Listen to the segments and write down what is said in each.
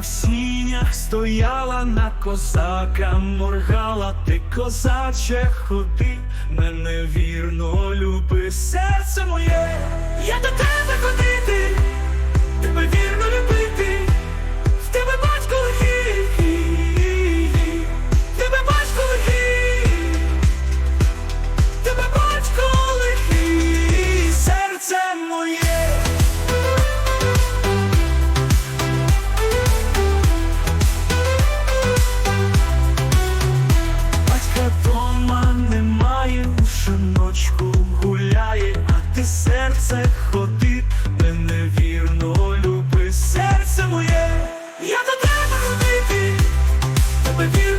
в сінях стояла на козака, моргала ти козаче, ходи, мене вірно люби, серце моє, я до тебе вірно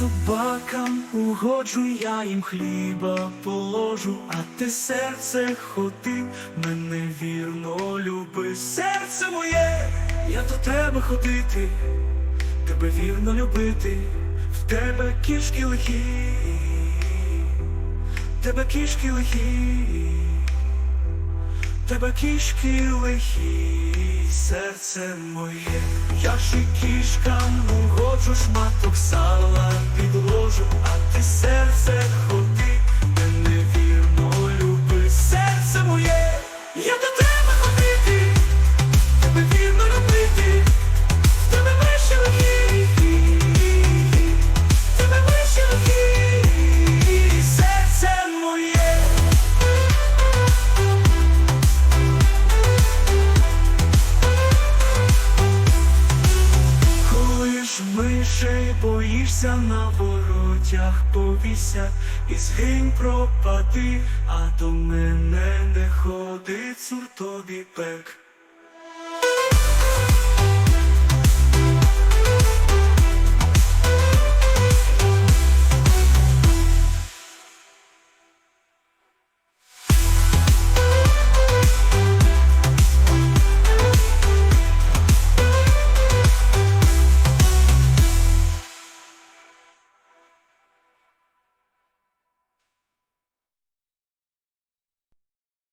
собакам угоджу, я їм хліба положу, а ти серце ходи, мене вірно люби, серце моє, я до тебе ходити, тебе вірно любити, в тебе кішки лихі, тебе кішки лихі, тебе кішки лихі, серце моє, я і кішкам угоджу шматок сала боїшся на воротях повіся, і згинь пропади, а до мене не ходи, суртові пек.